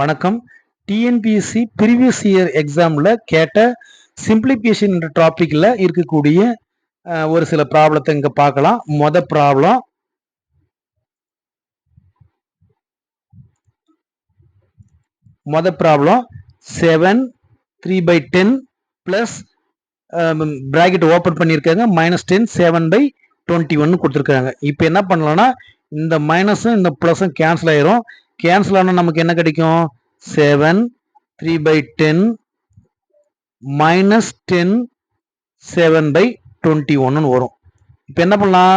வணக்கம். TNPSC previous year எக்ஸாமில் கேட்ட சிம்பிளிஃபிகேஷன் என்ற டாப்பிக்கில் இருக்கக்கூடிய ஒரு சில ப்ராப்ளத்தை இங்கே பார்க்கலாம். மொத ப்ராப்ளம் மொத problem seven three by ten plus bracket open பண்ணியிருக்காங்க. Minus ten seven by twenty ஒன்னு கொடுத்துருக்காங்க. இப்போ என்ன பண்ணலாம்னா இந்த மைனஸும் இந்த ப்ளஸும் கேன்சல் ஆயிரும். கேன்சல் ஆனால் நமக்கு என்ன கிடைக்கும்? Seven three by ten minus ten seven by twenty ஒன்னு வரும். இப்போ என்ன பண்ணலாம்?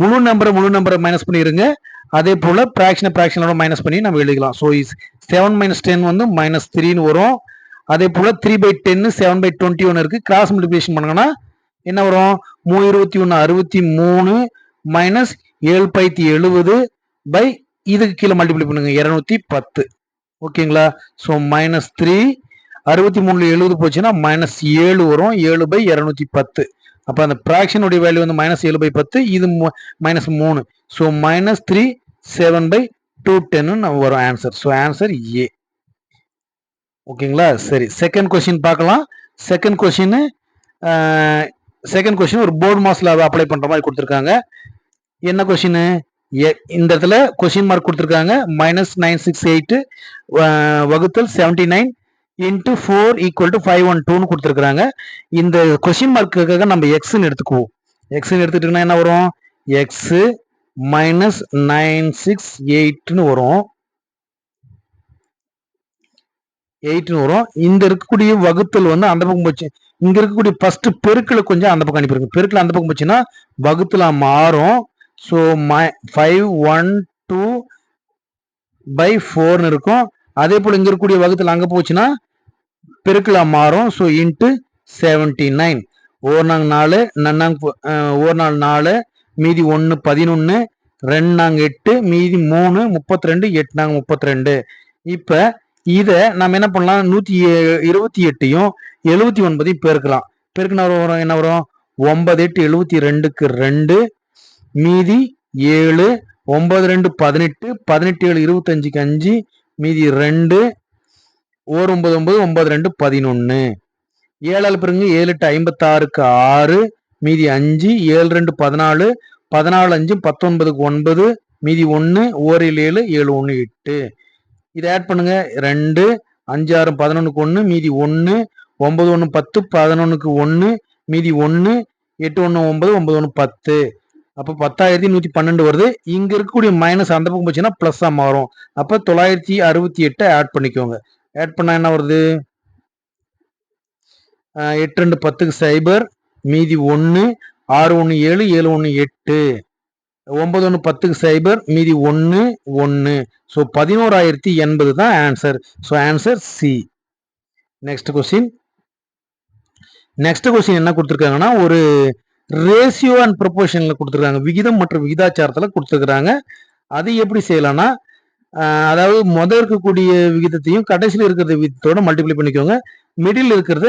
முழு நம்பரை முழு நம்பரை மைனஸ் பண்ணிடுங்க அதே போல் ப்ராக்ஷனை ப்ராக்ஷனோட மைனஸ் பண்ணி நம்ம எழுதிக்கலாம். So is seven minus ten வந்து மைனஸ் த்ரீன்னு வரும். அதே போல் த்ரீ பை டென்னு செவன் பை டுவெண்ட்டி ஒன் இருக்குது கிராஸ் மல்டிப்ளிகேஷன் பண்ணுங்கன்னா என்ன வரும்? மூ இருபத்தி ஒன்று அறுபத்தி மூணு மைனஸ் ஏழு பைத்தி எழுபது பை இதுக்கு கீழே மல்டிப்ளை பண்ணுங்க. இரநூத்தி பத்து. ஓகேங்களா? ஸோ மைனஸ் த்ரீ அறுபத்தி மூணுல எழுபது போச்சுன்னா மைனஸ் ஏழு வரும். ஏழு பை இரநூத்தி பத்து. அப்போ அந்த ப்ராக்ஷனுடைய வேல்யூ வந்து மைனஸ் ஏழு பை பத்து. இது மைனஸ் மூணு. So minus three seven by two டென்னு நம்ம வரும் ஆன்சர் ஸோ ஆன்சர் ஏ ஓகேங்களா? சரி. செகண்ட் கொஸ்டின் பார்க்கலாம். செகண்ட் கொஸ்டின் செகண்ட் கொஸ்டின் ஒரு போர்டு மாஸ்ல அப்ளை பண்ணுற மாதிரி கொடுத்துருக்காங்க. என்ன கொஸ்டின் இந்த இடத்துல கொஸ்டின் மார்க் கொடுத்துருக்காங்க. மைனஸ் நைன் சிக்ஸ் எயிட் வகுத்தல் seventy nine into four equal to five one டூன்னு கொடுத்துருக்காங்க இந்த கொஸ்டின் மார்க்குக்காக நம்ம எக்ஸ்ன்னு எடுத்துக்குவோம். எக்ஸ்ன்னு எடுத்துக்கிட்டோம்னா என்ன வரும்? எக்ஸு மைனஸ் நைன் சிக்ஸ் எயிட்னு வரும். எயிட்னு வரும். இந்த இருக்கக்கூடிய வகுத்தல் வந்து அந்த பக்கம் போச்சு. இங்க இருக்கக்கூடிய ஃபர்ஸ்ட் பெருக்களை கொஞ்சம் அந்த பக்கம் அனுப்பிடுங்க பெருக்கில் அந்த பக்கம் போச்சுன்னா வகுத்துல மாறும். So my five one two by ஃபோர்னு இருக்கும். அதே போல் இங்கே இருக்கக்கூடிய வகுத்துல அங்கே போச்சுன்னா பெருக்கில் மாறும். ஸோ இன்ட்டு செவன்டி நைன் ஒரு நாங்க நாலு நன்னாங்க பு- ஒரு நாள் நாலு மீதி ஒன்று பதினொன்று ரெண்டு நாங்க எட்டு மீதி மூணு முப்பத்தி ரெண்டு எட்டு நாங்கள் முப்பத்தி ரெண்டு இப்போ இதை நம்ம என்ன பண்ணலாம்? நூற்றி இருபத்தி எட்டையும் எழுபத்தி ஒன்பதையும் பெருக்கலாம். பெருக்கினா வரும்? என்ன வரும்? ஒன்பது எட்டு எழுபத்தி ரெண்டுக்கு ரெண்டு மீதி ஏழு ஒன்பது ரெண்டு பதினெட்டு பதினெட்டு ஏழு இருபத்தஞ்சுக்கு அஞ்சு மீதி ரெண்டு ஓர் ஒன்பது ஒன்பது ஒன்பது ரெண்டு பதினொன்று ஏழால் பிறகு ஏழு எட்டு ஐம்பத்தாறுக்கு ஆறு மீதி அஞ்சு ஏழு ரெண்டு பதினாலு பதினாலு அஞ்சு பத்தொன்பதுக்கு ஒன்பது மீதி ஒன்று ஓரில் ஏழு ஏழு ஒன்று எட்டு. இதை ஆட் பண்ணுங்க. ரெண்டு அஞ்சு ஆறு பதினொன்றுக்கு ஒன்று மீதி ஒன்று ஒன்பது ஒன்று பத்து பதினொன்றுக்கு ஒன்று மீதி ஒன்று எட்டு ஒன்று ஒன்பது ஒன்பது ஒன்று பத்து. அப்போ பத்தாயிரத்தி நூற்றி பன்னெண்டு வருது. இங்கே இருக்கக்கூடிய மைனஸ் அந்த பக்கம் போச்சுன்னா ப்ளஸ்ஸாக மாறும். அப்போ தொள்ளாயிரத்தி அறுபத்தி எட்டை ஆட் பண்ணிக்கோங்க. ஆட் பண்ணால் என்ன வருது? எட்டு ரெண்டு பத்துக்கு சைபர் மீதி ஒன்று ஆறு ஒன்று ஏழு ஏழு ஒன்று எட்டு. ஒன்பது ஒன்று பத்துக்கு சைபர் மீதி ஒன்று ஒன்று ஸோ பதினோராயிரத்தி எண்பது தான் answer so answer C next question next question என்ன கொடுத்துருக்காங்கன்னா ஒரு ரேஷியோ அண்ட் ப்ரொபோர்ஷனில் கொடுத்துருக்காங்க. விகிதம் மற்றும் விகிதாச்சாரத்தில் கொடுத்துருக்குறாங்க. அது எப்படி செய்யலாம்னா அதாவது முதல் இருக்கக்கூடிய விகிதத்தையும் கடைசியில் இருக்கிற விகிதத்தோட மல்டிப்ளை பண்ணிக்கோங்க. மிடில் இருக்கிறத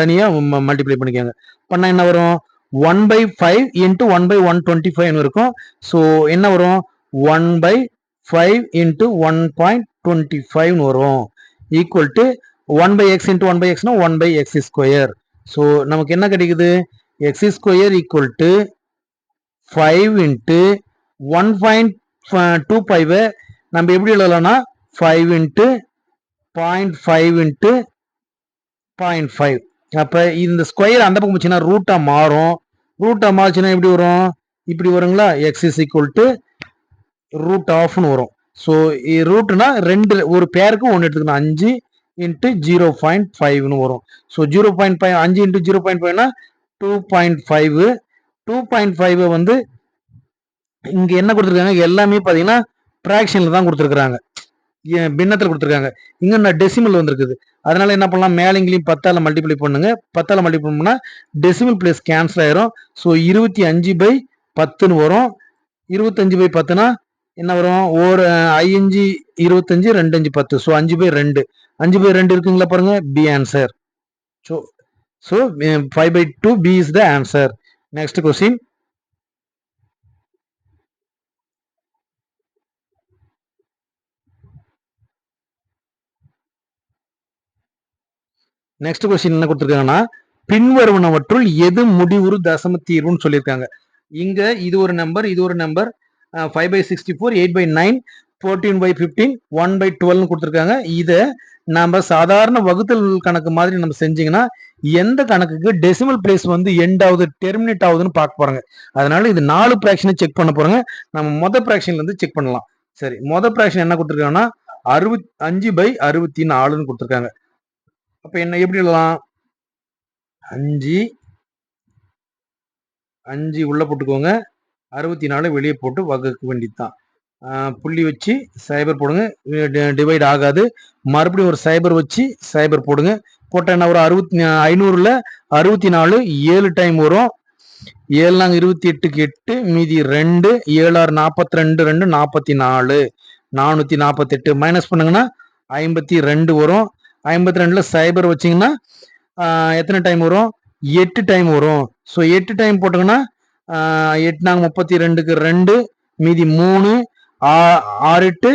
தனியாக மல்டிப்ளை பண்ணிக்கோங்க. பண்ணால் என்ன வரும்? One by five into one by one twenty ஃபைவ்னு இருக்கும். ஸோ என்ன வரும்? One by five into one point twenty ஃபைவ்னு வரும். Equal to one by x into one by எக்ஸ்னா one by x square so நமக்கு என்ன கிடைக்குது? X square equal to five into one point two ஃபைவை நம்ம எப்படி எழுதலாம்னா five into point five into point five அப்போ இந்த ஸ்கொயர் அந்த பக்கம் போச்சுன்னா ரூட்டாக மாறும். ரூட்டாக மாறுச்சுன்னா எப்படி வரும்? இப்படி வருங்களா? X is equal to root ஆஃப்னு வரும். ஸோ ரூட்னா ரெண்டு ஒரு பேருக்கு ஒன்று எடுத்துக்கணும். அஞ்சு இன்ட்டு ஜீரோ பாயிண்ட் ஃபைவ்னு வரும். ஸோ ஜீரோ பாயிண்ட் ஃபைவ் அஞ்சு into zero point ஃபைவ்னா two point five two point five வந்து இங்கே என்ன கொடுத்துருக்காங்க? எல்லாமே பார்த்தீங்கன்னா ப்ராக்ஷனில் தான் கொடுத்துருக்குறாங்க. பின்னத்தில் கொடுத்துருக்காங்க. இங்கே நான் டெசிமல் வந்திருக்குது. அதனால என்ன பண்ணலாம்? மேலிங்கிலையும் பத்தால் மல்டிப்ளை பண்ணுங்க. பத்தால் மல்டிப்ளை பண்ணால் டெசிமல் பிளேஸ் கேன்சல் ஆயிரும். ஸோ இருபத்தி அஞ்சு பை பத்துன்னு வரும். இருபத்தஞ்சு பை பத்துனா என்ன வரும்? ஒரு ஐஞ்சு இருபத்தஞ்சு ரெண்டு அஞ்சு பத்து. ஸோ அஞ்சு பை ரெண்டு. அஞ்சு பை ரெண்டு இருக்குங்களா பாருங்க? B answer so So, um, 5 by 2 B is the answer. Next question. Next question என்ன கொடுத்துருக்காங்கன்னா பின்வருவனவற்றுள் எது முடிவுறு தசம தீர்வுன்னு சொல்லியிருக்காங்க இங்க இது ஒரு நம்பர் இது ஒரு number five by sixty four eight by nine fourteen by fifteen one by டுவெல்னு கொடுத்துருக்காங்க இதை நம்ம சாதாரண வகுத்தல் கணக்கு மாதிரி நம்ம செஞ்சீங்கன்னா எந்த கணக்குக்கு டெசிமல் பிளேஸ் வந்து எண்ட் ஆகுது டெர்மினேட் ஆகுதுன்னு பார்க்க போறாங்க. அதனால இது நாலு ப்ராக்ஷனை செக் பண்ண போறாங்க. நம்ம மொத ப்ராக்ஷன்ல இருந்து செக் பண்ணலாம். சரி மொதல் ப்ராக்ஷன் என்ன கொடுத்துருக்காங்கன்னா அறுபத் அஞ்சு பை அறுபத்தி நாலுன்னு கொடுத்துருக்காங்க. அப்ப என்ன எப்படி எழுதலாம்? அஞ்சு அஞ்சு உள்ள போட்டுக்கோங்க. அறுபத்தி நாலு வெளியே போட்டு வகுக்க வேண்டியதுதான். புள்ளி வச்சு சைபர் போடுங்க. டிவைட் ஆகாது. மறுபடியும் ஒரு சைபர் வச்சு சைபர் போடுங்க. போட்டால் என்ன ஒரு அறுபத்தி ஐநூறுல அறுபத்தி நாலு ஏழு டைம் வரும். ஏழு நாங்க இருபத்தி எட்டுக்கு எட்டு மீதி ரெண்டு ஏழாறு நாற்பத்தி ரெண்டு ரெண்டு நாற்பத்தி நாலு. நானூற்றி நாற்பத்தெட்டு. மைனஸ் பண்ணுங்கன்னா ஐம்பத்தி ரெண்டு வரும். ஐம்பத்தி ரெண்டில் சைபர் வச்சிங்கன்னா எத்தனை டைம் வரும்? எட்டு டைம் வரும். ஸோ எட்டு டைம் போட்டிங்கன்னா எட்டு நாங்கள் முப்பத்தி ரெண்டுக்கு ரெண்டு மீதி மூணு ஆறு எட்டு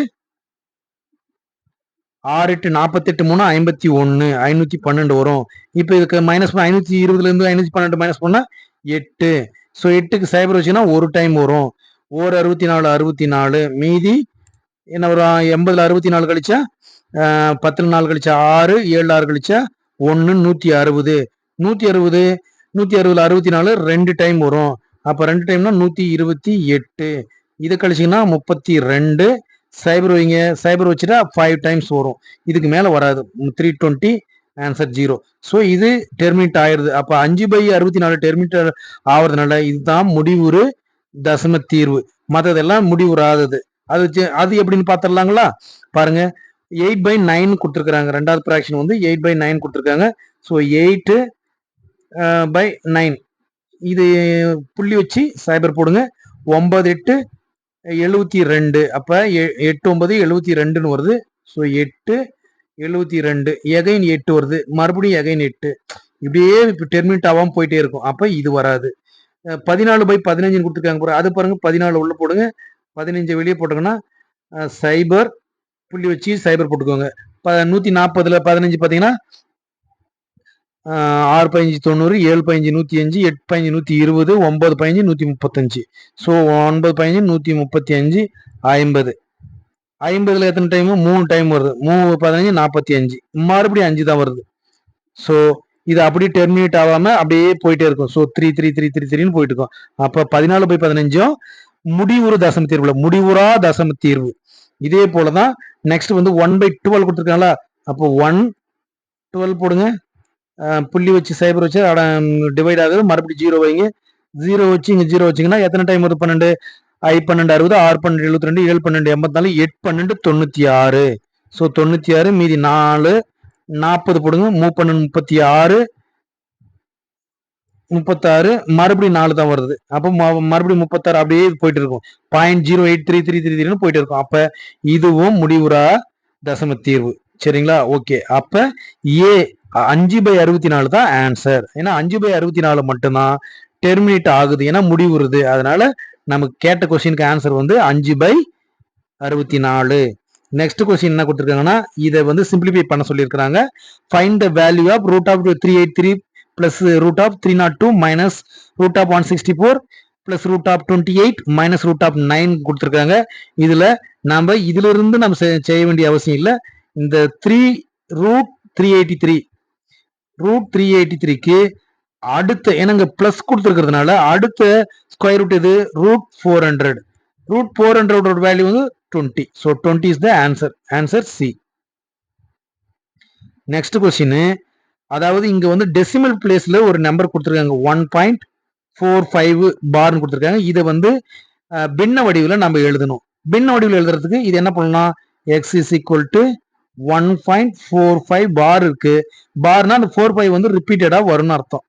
ஆறு எட்டு நாற்பத்தெட்டு மூணு ஐம்பத்தி ஒன்று ஐநூற்றி பன்னெண்டு வரும். இப்போ இதுக்கு மைனஸ் ஐநூற்றி இருபதுலேருந்து ஐநூற்றி பன்னெண்டு மைனஸ் பண்ணால் எட்டு. ஸோ எட்டுக்கு சைபர் வச்சுன்னா ஒரு டைம் வரும். ஒரு அறுபத்தி நாலு அறுபத்தி நாலு. மீதி என்ன வரும்? எண்பதுல அறுபத்தி நாலு கழிச்சா பத்தில் நாலு கழிச்சா ஆறு ஏழு ஆறு கழிச்சா ஒன்று நூற்றி அறுபது. நூற்றி அறுபது நூற்றி அறுபதுல அறுபத்தி நாலு ரெண்டு டைம் வரும். அப்போ ரெண்டு டைம்னா நூற்றி இருபத்தி எட்டு. இதை கழிச்சிங்கன்னா முப்பத்தி ரெண்டு. சைபர் வைங்க சைபர் வச்சுட்டா ஃபைவ் டைம்ஸ் வரும். இதுக்கு மேலே வராது. Three twenty answer zero so இது டெர்மினேட் ஆயிடுது அப்போ அஞ்சு பை அறுபத்தி நாலு டெர்மினேட் ஆகிறதுனால இதுதான் முடிவுறு தசம தீர்வு. மற்றதெல்லாம் முடிவுறாதது. அது அது எப்படின்னு பார்த்துடலாங்களா பாருங்க. எயிட் பை நைன் கொடுத்துருக்குறாங்க. ரெண்டாவது ப்ராக்ஷன் வந்து எயிட் பை நைன் கொடுத்துருக்காங்க. ஸோ எயிட்டு பை நைன் இது புள்ளி வச்சு சைபர் போடுங்க. ஒன்பது எட்டு எழுபத்தி ரெண்டு. அப்போ எட்டு ஒன்பது எழுபத்தி ரெண்டுன்னு வருது. ஸோ எட்டு எழுபத்தி ரெண்டு. எகைன் எட்டு வருது. மறுபடியும் எகைன் எட்டு. இப்படியே இப்போ டெர்மினேட் ஆகாமல் போயிட்டே இருக்கும். அப்போ இது வராது. பதினாலு பை பதினஞ்சுன்னு கொடுத்துருக்காங்க பாரு. அது பாருங்க பதினாலு உள்ள போடுங்க. பதினஞ்சு வெளியே போட்டோங்கன்னா சைபர் புள்ளி வச்சு சைபர் போட்டுக்கோங்க. ப நூற்றி நாற்பதுல பதினஞ்சு பார்த்தீங்கன்னா ஆறு பதினஞ்சு தொண்ணூறு ஏழு பதினஞ்சு நூற்றி அஞ்சு எட்டு பதினஞ்சு நூற்றி இருபது ஒம்பது பதினஞ்சு நூற்றி முப்பத்தஞ்சு. ஸோ ஒன்பது பதினஞ்சு நூற்றி முப்பத்தி அஞ்சு ஐம்பது. ஐம்பதுல எத்தனை டைமு மூணு டைம் வருது. மூணு பதினஞ்சு நாற்பத்தி அஞ்சு மறுபடியும் அஞ்சு தான் வருது. ஸோ இது அப்படியே டெர்மினேட் ஆகாம அப்படியே போயிட்டே இருக்கும். So three three three three த்ரீன்னு போயிட்டு இருக்கும். அப்போ பதினாலு பை பதினஞ்சும் முடிவுறு தசம தீர்வுல முடிவுறா தசம தீர்வு. இதே போலதான் நெக்ஸ்ட் வந்து ஒன் பை டுவெல் கொடுத்துருக்காங்களா? அப்போ ஒன் டுவெல் போடுங்க. புள்ளி வச்சு சைபர் வச்சு டிவைட் ஆகுது. மறுபடியும் ஜீரோ வைங்க. ஜீரோ வச்சு இங்கே ஜீரோ வச்சிங்கன்னா எத்தனை டைம் வருது? பன்னெண்டு. ஐ பன்னெண்டு அறுபது ஆறு பன்னெண்டு எழுபத்தி ரெண்டு ஏழு பன்னெண்டு எண்பத்தி நாலு எட்டு பன்னெண்டு தொண்ணூற்றி ஆறு ஸோ தொண்ணூற்றி ஆறு மீதி நாலு நாற்பது போடுங்க. மூ முப்பத்தி ஆறு முப்பத்தாறு மறுபடியும் நாலு தான் வருது. அப்போ மறுபடியும் முப்பத்தாறு அப்படியே போயிட்டு இருக்கும். Point zero eight three three three த்ரீன்னு போயிட்டு இருக்கும். அப்போ இதுவும் முடிவுறா தசம தீர்வு. சரிங்களா? ஓகே அப்போ ஏ அஞ்சு பை அறுபத்தி நாலு தான் ஆன்சர் ஏன்னா அஞ்சு பை அறுபத்தி நாலு மட்டும்தான் டெர்மினேட் ஆகுது ஏன்னா முடிவுறுது. அதனால நமக்கு கேட்ட கொஸ்டினுக்கு ஆன்சர் வந்து அஞ்சு பை அறுபத்தி நாலு. நெக்ஸ்ட் கொஸ்டின் என்ன கொடுத்துருக்காங்கன்னா இதை வந்து சிம்பிளிஃபை பண்ண சொல்லியிருக்கிறாங்க. Find the value of root of three eight three plus root of three not two minus root of one sixty four plus root of twenty eight minus root of nine கொடுத்துருக்காங்க. இதில் நம்ம இதிலிருந்து நம்ம செய்ய வேண்டிய அவசியம் இல்லை. இந்த three root three eighty three root three eighty த்ரீக்கு அடுத்த ஏன்னா பிளஸ் கொடுத்துருக்கிறதுனால அடுத்த ஸ்கொயர் ரூட் இது root four hundred root four hundred value வந்து twenty so twenty is the answer answer C next question அதாவது இங்க வந்து டெசிமல் பிளேஸ்ல ஒரு நம்பர் கொடுத்துருக்காங்க. ஒன் பாயிண்ட் ஃபோர் ஃபைவ் பார்னு கொடுத்துருக்காங்க. இதை வந்து பின்ன வடிவில் நம்ம எழுதணும். பின்ன வடிவில் எழுதுறதுக்கு இது என்ன பண்ணலாம்? X is equal to one point four five bar இருக்கு. பார்னா அந்த ஃபோர் ஃபைவ் வந்து ரிப்பீட்டடா வரும்னு அர்த்தம்.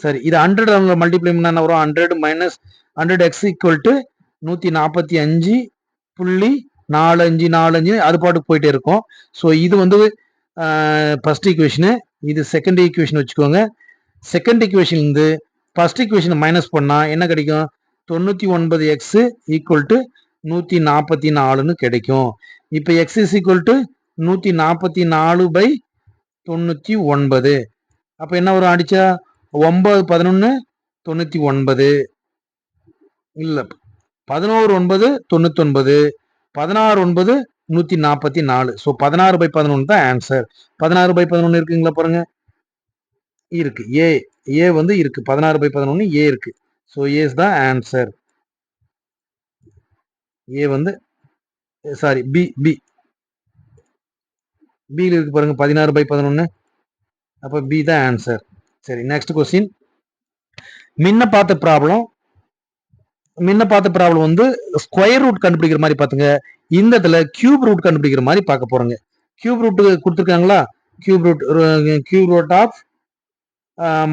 சரி இது ஹண்ட்ரட் அவங்க மல்டிப்ளை பண்ண என்ன வரும்? Hundred minus hundred x equal to நூற்றி நாற்பத்தி அஞ்சு புள்ளி நாலு அஞ்சு நாலு அஞ்சு அது பாட்டுக்கு போயிட்டே இருக்கும். ஸோ இது வந்து ஃபர்ஸ்ட் ஈக்குவேஷனு இது செகண்ட் ஈக்குவேஷன் வச்சுக்கோங்க. செகண்ட் ஈக்குவேஷன் இருந்து ஃபர்ஸ்ட் ஈக்குவேஷனை மைனஸ் பண்ணால் என்ன கிடைக்கும்? தொண்ணூற்றி ஒன்பது எக்ஸு ஈக்குவல் டு நூற்றி நாற்பத்தி நாலுன்னு கிடைக்கும். இப்போ எக்ஸ் இஸ் ஈக்குவல் டு நூற்றி நாற்பத்தி நாலு பை தொண்ணூத்தி ஒன்பது. அப்ப என்ன வரும் அடிச்சா? ஒன்பது பதினொன்னு தொண்ணூத்தி ஒன்பது. இல்ல பதினோரு ஒன்பது தொண்ணூத்தி ஒன்பது பதினாறு ஒன்பது நூத்தி நாற்பத்தி நாலு. ஸோ பதினாறு பை பதினொன்று தான் ஆன்சர் பதினாறு பை பதினொன்று இருக்குங்களா பாருங்க? இருக்கு. ஏ ஏ வந்து இருக்கு. பதினாறு பை பதினொன்று ஏ இருக்கு. ஸோ ஏஸ் தான் ஆன்சர் ஏ வந்து சாரி பி பி பியில் இருக்கு பாருங்க பதினாறு பை பதினொன்று அப்போ பி தான் ஆன்சர் சரி நெக்ஸ்ட் கொஸ்டின் முன்ன பார்த்த ப்ராப்ளம் முன்ன பார்த்த ப்ராப்ளம் வந்து ஸ்கொயர் ரூட் கண்டுபிடிக்கிற மாதிரி பார்த்துங்க. இந்த இடத்துல கியூப் ரூட் கண்டுபிடிக்கிற மாதிரி பார்க்க போறோங்க. கியூப் ரூட் கொடுத்துருக்காங்களா? Cube root cube root of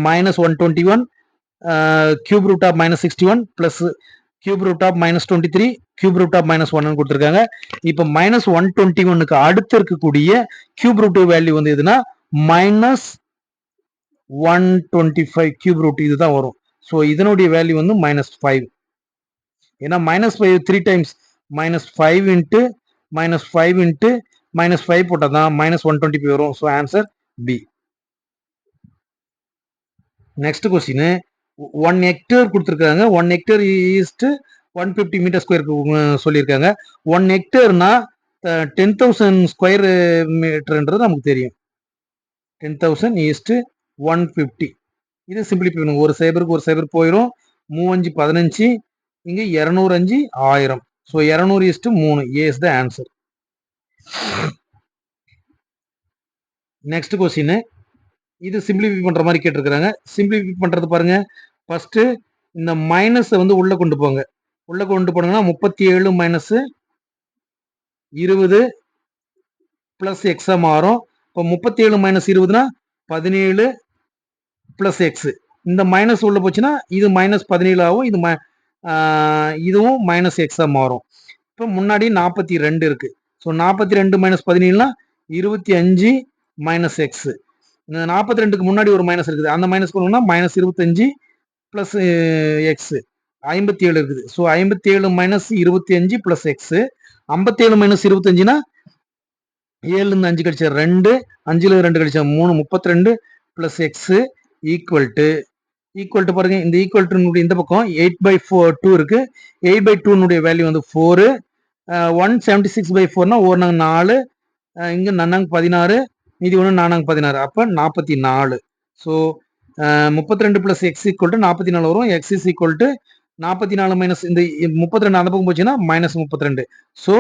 minus one twenty one cube root of minus sixty one plus cube root of minus twenty three cube root of minus one கொடுத்துருக்காங்க. இப்போ minus one twenty ஒன்னுக்கு அடுத்து இருக்கக்கூடிய cube root value வந்து எதுனா minus one twenty five cube root இதுதான் வரும். So இதனுடைய வேல்யூ வந்து மைனஸ் ஃபைவ் ஏன்னா minus five three times minus five into minus five into minus five போட்டால் தான் மைனஸ் ஒன் டுவெண்ட்டி ஃபைவ் வரும். So answer B next question one hectare கொடுத்துருக்காங்க. One hectare is to one fifty metre ஸ்கொயருக்கு சொல்லியிருக்காங்க. One ஹெக்டேர்னா ten thousand square மீட்டர்ன்றது நமக்கு தெரியும். Ten thousand is to one fifty இது சிம்பிளிஃபை பண்ணுங்க. ஒரு சைபருக்கு ஒரு சைபர் போயிடும் மூவஞ்சு பதினஞ்சு இங்கே இரநூறு அஞ்சு ஆயிரம். ஸோ இரநூறு ஈஸ்ட்டு மூணு. A is the answer next question இது சிம்பிளிஃபை பண்ணுற மாதிரி கேட்டிருக்கிறாங்க. சிம்பிளிஃபை பண்ணுறது பாருங்கள் ஃபஸ்ட்டு இந்த மைனஸை வந்து உள்ளே கொண்டு போங்க. உள்ளே கொண்டு போனீங்கன்னா முப்பத்தி ஏழு மைனஸு இருபது ப்ளஸ் எக்ஸாக மாறும். இப்போ முப்பத்தி ஏழு மைனஸ் இருபதுனா பதினேழு ப்ளஸ் எக்ஸு இந்த மைனஸ் உள்ளே போச்சுன்னா இது மைனஸ் பதினேழு ஆகும். இது இதுவும் மைனஸ் எக்ஸாக மாறும். இப்போ முன்னாடி நாற்பத்தி ரெண்டு இருக்குது ஸோ நாற்பத்தி ரெண்டு மைனஸ் பதினேழுனா இருபத்தி அஞ்சு மைனஸ் எக்ஸு நாற்பத்தி ரெண்டுக்கு முன்னாடி ஒரு மைனஸ் இருக்குது. அந்த மைனஸ் பண்ணணும்னா மைனஸ் இருபத்தஞ்சு ப்ளஸ் எக்ஸ் ஐம்பத்தி ஏழு இருக்குது. ஸோ ஐம்பத்தி ஏழு மைனஸ் இருபத்தி அஞ்சு ப்ளஸ் எக்ஸு ஐம்பத்தி ஏழு மைனஸ் இருபத்தஞ்சுனா ஏழுலேருந்து அஞ்சு கழிச்சா ரெண்டு அஞ்சுல ரெண்டு கழிச்சா மூணு முப்பத்தி ரெண்டு plus x equal to equal to பாருங்க இந்த ஈக்குவல் டுனுடைய இந்த பக்கம் எயிட் பை ஃபோர் டூ இருக்கு. எயிட் பை டூனுடைய வேல்யூ வந்து four one seventy six by ஃபோர்னா ஒரு நாங்கள் நாலு. இங்கே நன்னாங்க பதினாறு. மீதி ஒன்று நானாங்க பதினாறு. அப்போ நாற்பத்தி நாலு ஸோ முப்பத்தி ரெண்டு ப்ளஸ் எக்ஸ் ஈக்குவல் டு நாற்பத்தி நாலு வரும். எக்ஸ் இஸ் ஈக்குவல் டு நாற்பத்தி நாலு மைனஸ் இந்த முப்பத்தி ரெண்டு அந்த பக்கம் போச்சுன்னா மைனஸ் முப்பத்தி ரெண்டு ஸோ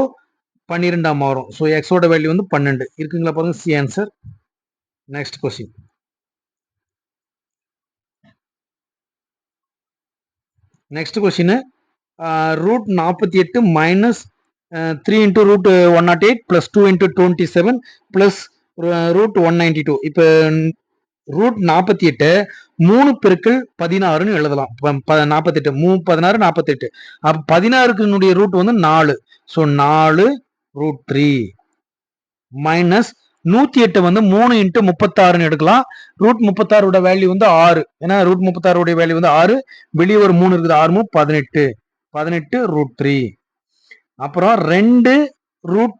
பன்னிரெண்டாம் வரும். ஸோ எக்ஸோட வேல்யூ வந்து பன்னெண்டு. இருக்குங்களா பாருங்க C answer next question next question root நாற்பத்தி எட்டு minus three into root one not eight plus two into twenty seven plus root one ninety two இப்போ ரூட் நாற்பத்தி எட்டு மூணு பெருக்கள் பதினாறுன்னு எழுதலாம். நாற்பத்தெட்டு மூ பதினாறு நாற்பத்தெட்டு அப்போ பதினாறுக்குனுடைய ரூட் வந்து நாலு. ஸோ நாலு ரூட் த்ரீ மைனஸ் நூத்தி எட்டு வந்து மூணு இன்ட்டு முப்பத்தாறுன்னு எடுக்கலாம். ரூட் முப்பத்தாறோட வேல்யூ வந்து ஆறு. ஏன்னா ரூட் முப்பத்தாறுடைய வேல்யூ வந்து ஆறு. வெளியே ஒரு மூணு இருக்குது. ஆறு மூணு பதினெட்டு. பதினெட்டு ரூட் த்ரீ அப்புறம் ரெண்டு ரூட்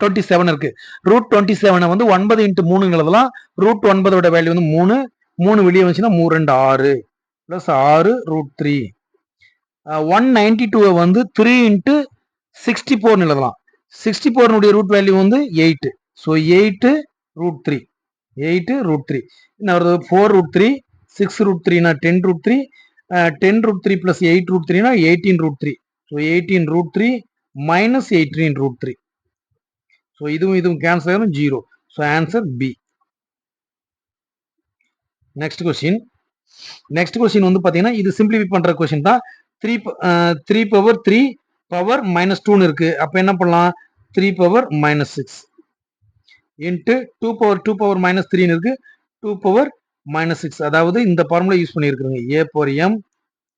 டுவெண்ட்டி செவன் இருக்கு. ரூட் டுவெண்ட்டி செவனை வந்து ஒன்பது இன்ட்டு மூணுங்கிறதுலாம் எழுதலாம். ரூட் ஒன்பதோட வேல்யூ வந்து மூணு. மூணு வெளியே வந்துச்சுன்னா மூணு ரெண்டு ஆறு. பிளஸ் ஆறு ரூட் த்ரீ ஒன் நைன்டி டூவை வந்து த்ரீ இன்ட்டு சிக்ஸ்டி ஃபோர்னு எழுதலாம். சிக்ஸ்டி ஃபோர்னுடைய ரூட் வேல்யூ வந்து eight so eight root three eight root three என்ன வருது? Four root three six root த்ரீனா ten root three ten root three plus eight root த்ரீனா eighteen root three so eighteen root three minus eighteen root three so இதுவும் இதுவும் cancel ஆகும் zero so answer B next question next question வந்து பார்த்தீங்கன்னா இது simplify பண்ணுற question தான். Three three power three power minus டூன்னு இருக்கு. அப்போ என்ன பண்ணலாம்? Three power minus six into two power two power minus த்ரீன்னு இருக்கு. டூ பவர் மைனஸ் சிக்ஸ் அதாவது இந்த formula use பண்ணியிருக்கிறோங்க A power M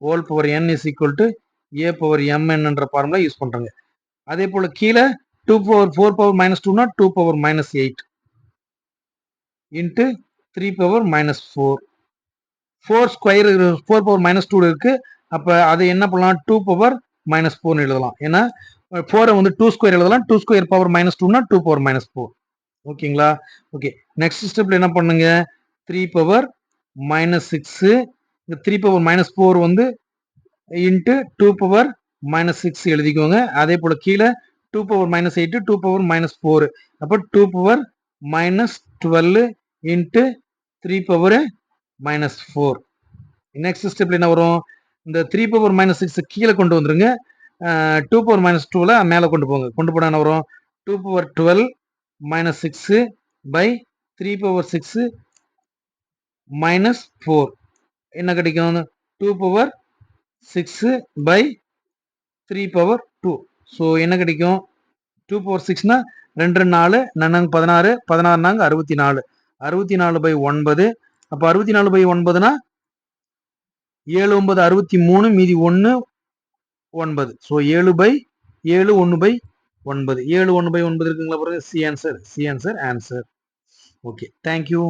whole power N is equal to A power எம்என்ன்ற formula use பண்ணுறாங்க அதே போல் கீழே two power four power minus டூனா two power minus eight into three power minus four four square four power minus two இருக்கு அப்போ அதை என்ன பண்ணலாம் டூ பவர் மைனஸ் ஃபோர்னு எழுதலாம் ஏன்னா ஃபோரை வந்து டூ ஸ்கொயர் எழுதலாம் டூ ஸ்கொயர் பவர் மைனஸ் டூனா டூ பவர் மைனஸ் ஃபோர் ஓகேங்களா ஓகே நெக்ஸ்ட் ஸ்டெப்பில் என்ன பண்ணுங்க த்ரீ பவர் மைனஸ் சிக்ஸு இந்த த்ரீ பவர் மைனஸ் ஃபோர் வந்து into two power minus six எழுதிக்கோங்க அதே போல் கீழே two power minus eight two power minus four அப்போ two power minus twelve into three power minus four next ஸ்டெப்ல என்ன வரும்? இந்த த்ரீ பவர் மைனஸ் சிக்ஸ் கீழே கொண்டு வந்துருங்க. டூ பவர் மைனஸ் டூவில் மேலே கொண்டு போங்க. கொண்டு போனால் என்ன வரும்? Two power twelve minus six by three power six minus four என்ன கிடைக்கும்? Two power six by three power so என்ன கிடைக்கும்? டூ ஃபோர் சிக்ஸ்னா ரெண்டு நாலு நன்னாங்க பதினாறு பதினாறு நாங்க அறுபத்தி நாலு அறுபத்தி நாலு பை ஒன்பது. அப்போ அறுபத்தி நாலு பை ஒன்பதுனா ஏழு ஒன்பது அறுபத்தி மூணு மீதி ஒன்று ஒன்பது. ஸோ ஏழு பை ஏழு ஒன்று பை ஒன்பது. ஏழு ஒன்று பை ஒன்பது இருக்குங்களா பாருங்க. C answer C answer answer okay thank you